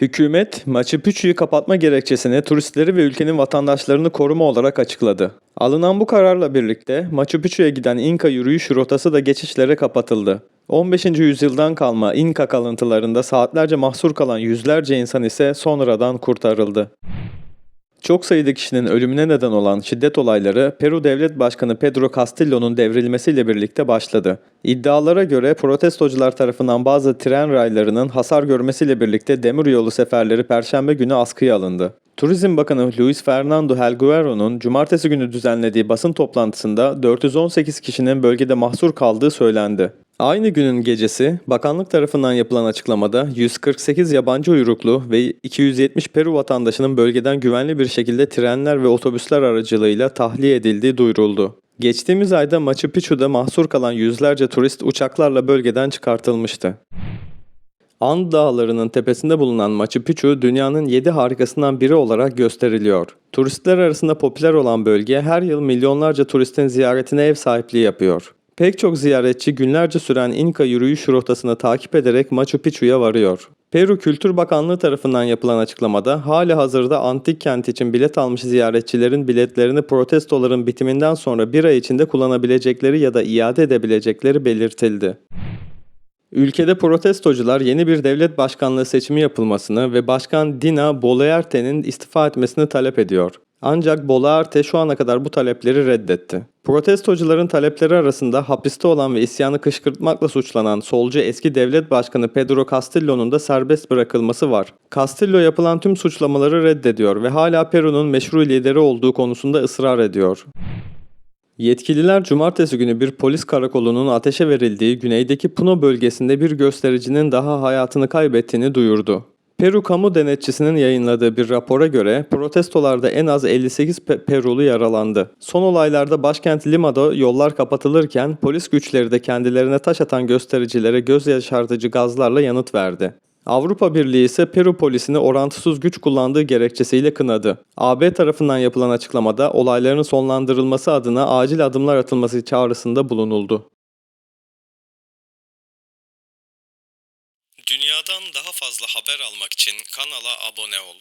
Hükümet, Machu Picchu'yu kapatma gerekçesini turistleri ve ülkenin vatandaşlarını koruma olarak açıkladı. Alınan bu kararla birlikte Machu Picchu'ya giden İnka yürüyüş rotası da geçişlere kapatıldı. 15. yüzyıldan kalma İnka kalıntılarında saatlerce mahsur kalan yüzlerce insan ise sonradan kurtarıldı. Çok sayıda kişinin ölümüne neden olan şiddet olayları Peru Devlet Başkanı Pedro Castillo'nun devrilmesiyle birlikte başladı. İddialara göre protestocular tarafından bazı tren raylarının hasar görmesiyle birlikte demiryolu seferleri perşembe günü askıya alındı. Turizm Bakanı Luis Fernando Helguero'nun cumartesi günü düzenlediği basın toplantısında 418 kişinin bölgede mahsur kaldığı söylendi. Aynı günün gecesi bakanlık tarafından yapılan açıklamada 148 yabancı uyruklu ve 270 Peru vatandaşının bölgeden güvenli bir şekilde trenler ve otobüsler aracılığıyla tahliye edildiği duyuruldu. Geçtiğimiz ayda Machu Picchu'da mahsur kalan yüzlerce turist uçaklarla bölgeden çıkartılmıştı. And Dağları'nın tepesinde bulunan Machu Picchu dünyanın 7 harikasından biri olarak gösteriliyor. Turistler arasında popüler olan bölge her yıl milyonlarca turistin ziyaretine ev sahipliği yapıyor. Pek çok ziyaretçi günlerce süren İnka yürüyüş rotasını takip ederek Machu Picchu'ya varıyor. Peru Kültür Bakanlığı tarafından yapılan açıklamada hali hazırda antik kent için bilet almış ziyaretçilerin biletlerini protestoların bitiminden sonra bir ay içinde kullanabilecekleri ya da iade edebilecekleri belirtildi. Ülkede protestocular yeni bir devlet başkanlığı seçimi yapılmasını ve Başkan Dina Boluarte'nin istifa etmesini talep ediyor. Ancak Boluarte şu ana kadar bu talepleri reddetti. Protestocuların talepleri arasında hapiste olan ve isyanı kışkırtmakla suçlanan solcu eski devlet başkanı Pedro Castillo'nun da serbest bırakılması var. Castillo yapılan tüm suçlamaları reddediyor ve hala Peru'nun meşru lideri olduğu konusunda ısrar ediyor. Yetkililer cumartesi günü bir polis karakolunun ateşe verildiği güneydeki Puno bölgesinde bir göstericinin daha hayatını kaybettiğini duyurdu. Peru Kamu Denetçisi'nin yayınladığı bir rapora göre protestolarda en az 58 Pe- Perulu yaralandı. Son olaylarda başkent Lima'da yollar kapatılırken polis güçleri de kendilerine taş atan göstericilere göz yaşartıcı gazlarla yanıt verdi. Avrupa Birliği ise Peru polisini orantısız güç kullandığı gerekçesiyle kınadı. AB tarafından yapılan açıklamada olayların sonlandırılması adına acil adımlar atılması çağrısında bulunuldu. Dünyadan daha fazla haber almak için kanala abone ol.